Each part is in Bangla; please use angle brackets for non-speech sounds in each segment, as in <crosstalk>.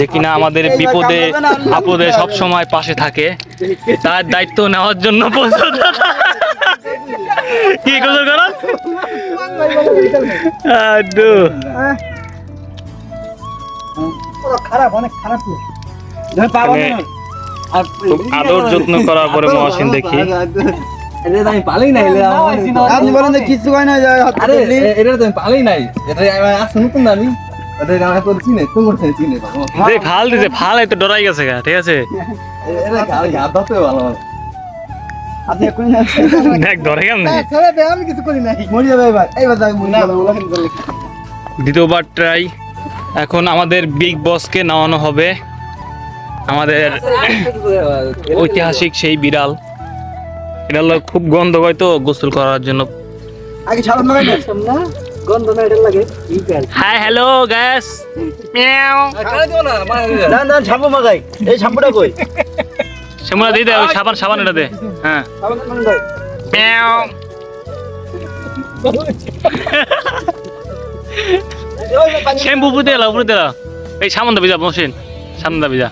যে কিনা আমাদের বিপদে আপদে সব সময় পাশে থাকে। তার দায়িত্ব নেওয়ার জন্য প্রস্তুত কি গোসল করো? খারাপ অনেক খারাপ আদর যত্ন করার পরে মহাসিন দেখি। আমি পালাই নাই আপনি বলেন কিছু হয় না আরে এটা তো আমি পালাই নাই। এটা আসছে নতুন না আমি ফাল দিছে ফাল ডরাই গেছে গা ঠিক আছে। দেখ ধরে করলে। দ্বিতীয়বার ট্রাই এখন আমাদের বিগ বসকে নামানো হবে। আমাদের ঐতিহাসিক সেই বিড়াল। এটা হলো খুব গন্ধ হয় তো গোসল করার জন্য। আগে না। গন্ধ না এটা লাগে। হাই হ্যালো গ্যাস মিয়াও কারে না দান, দান, শ্যাম্পু মাখাই। এই শ্যাম্পুটা কই? সেমুলা দিয়ে দে ওই সাবান সাবান এটা দে। হ্যাঁ। মিয়াও শ্যাম্পু উপরে দিলা এই সামন দাবি যা মশিন সামন দাবি যা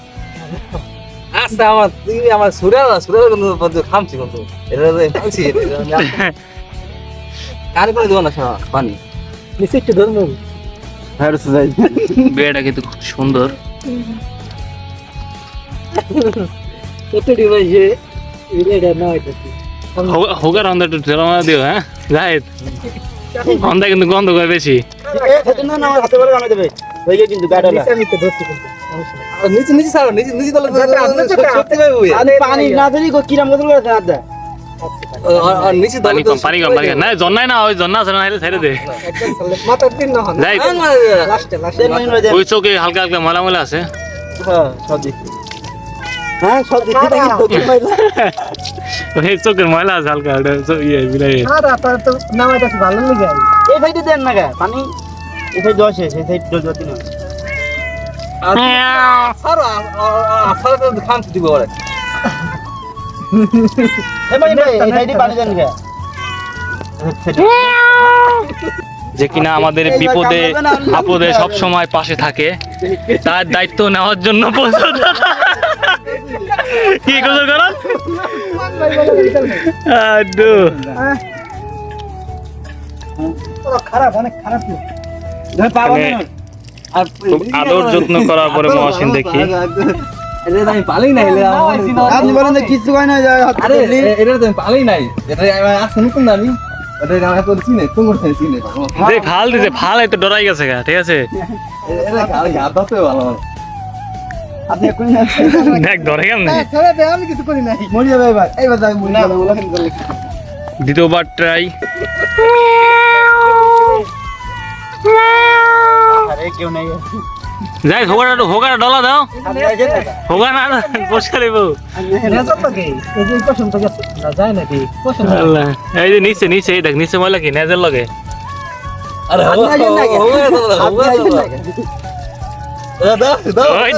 আচ্ছা আমার তুই আমার সুরা সুরা কিন্তু খামছি কিন্তু এটা খামছি <laughs> কারে করে দিও না পানি। নিচে একটু ধরুন বাবু। যাই। বিয়েটা কিন্তু খুব সুন্দর কতটি বাজে? এটা না হইতাছে। হোগার অন্ধ একটু ঠেলা দিও হ্যাঁ জাহেদ অন্ধা কিন্তু গন্ধ করে বেশি না, না, ব্যাট নিচে নিচে ছাড়ো নিচে নিচে তাহলে পানি না ধরি গো কিরাম গোসল করে আর নিচে পানি কম পানি কম পানি কম না জন্নাই না ওই জন্না আছে না ছেড়ে দে মাথার দিন না যাই লাস্টে লাস্টে হয়ে ওই চোখে হালকা হালকা ময়লা ময়লা আছে হ্যাঁ সব দিক হ্যাঁ সব ওই চোখের ময়লা আছে হালকা ইয়ে বিলাই আর আপনার তো নামাইতাছে ভালো লাগে এই সাইডে দেন না গা পানি এই সাইড শেষ এই সাইড জল জল দিন ছাড়ো ছাড়ো তো খামছি দিব ওরে যে কিনা আমাদের বিপদে আপদে সব সময় পাশে থাকে তার দায়িত্ব নেওয়ার জন্য প্রস্তুত কি করো খারাপ অনেক খারাপ আদর যত্ন করার পরে মহাসিন দেখি। এটা তো আমি পালাই নাই এটা আমার- আপনি বলেন যে কিছু না আরে এটা তো আমি পালাই নাই। এটা আমি ফাল দিছে ফাল ডরাই গেছে গা ঠিক আছে। দেখ ধরে আমি কিছু করি নাই। মরে যাবে এবার এইবার মরে যাবে কিন্তু দ্বিতীয়বার ট্রাই আরে কেউ নাই। যাই হোগাটা হোগাটা ডলা দাও। হোগা না পরিষ্কার হইব। এই যে নিচে নিচে এই দেখ নিচে ময়লা কি নেজের লগে? আরে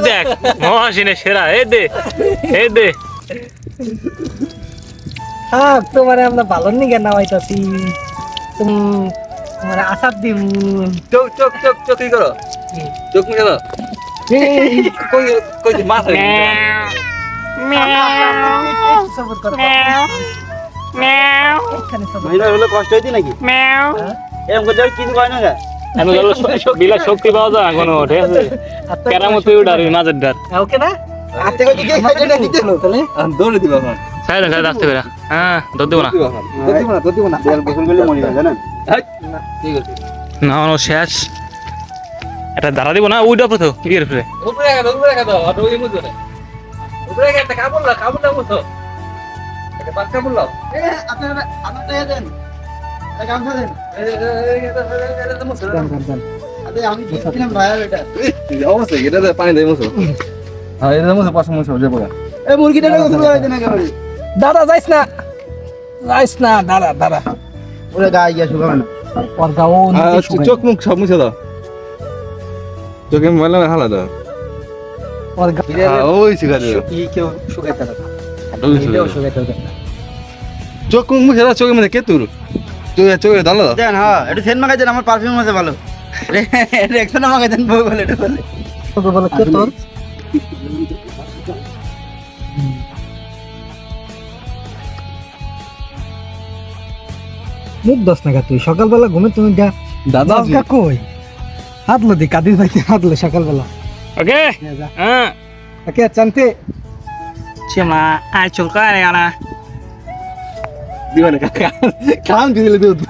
দেখ মহাসিনে সেরা এই দে এই দে। হ্যাঁ তোমারে আমরা ভালো নিগে নামাইতাছি। তোমার আশার দিব চোখ চোখ চোখ চোখ কি করো। চোখ মুখে দাও। কই কই কষ্ট হইতি নাকি? এরকম করতে হবে কয় না আমি বলল বিলা শক্তি পাওয়া যায় এখনও ঠিক আছে? কেরামত মাঝের ডার ওকে না? আস্তে করে কি খাইতে দিতে হলো তাহলে। দৌড়ে দিবা এখন। সাইড সাইড আসতে করে। হ্যাঁ ধর দেবো না। দিবা দিব না তো দিব না। দেয়াল গোসল করলে মরে যাবে জানেন? ঠিক আছে না আমার শেষ। এটা দাঁড়া দিব না ইয়ের ফিরে। উপরে রাখা দাও উপরে মুজো উপরে রাখা একটা কাপড় লাও কাপড় লাও একটা পাক কাপড় লাও আপনারা আপনারা দেন। আমি এটা? অবশ্যই এটা পানি দেয় হ্যাঁ এটা এই মুরগিটা দাদা যাইস না। যাইস না দাদা দাদা ওরে গায়ে গিয়া শুকাবে না। ওর গাও চোখ মুখ সব মুছে দাও। চোখে ময়লা হালা দাও। ওর ওই শিখা দাও কি কেউ শুকাইতে না। চোখ মুখ মুছে দাও চোখের মধ্যে কে তোর? চোখে চোখে দাও দাও দেন হ্যাঁ একটু সেন্ট মাখাই দেন আমার পারফিউম আছে ভালো। <laughs> রেক্সনা মাখাই দেন বউ বলে এটা বলে। বলে কে তোর? মুখ দশ না তুই। সকালবেলা ঘুমে তুমি যা দাদা কই হাতলো দি কাদির ভাই হাতলো সকালবেলা। ওকে? হ্যাঁ ওকে চান্তে। চেমা আই চুলকা রে আনা দিবানে কাকা। কাম দিলে দুধ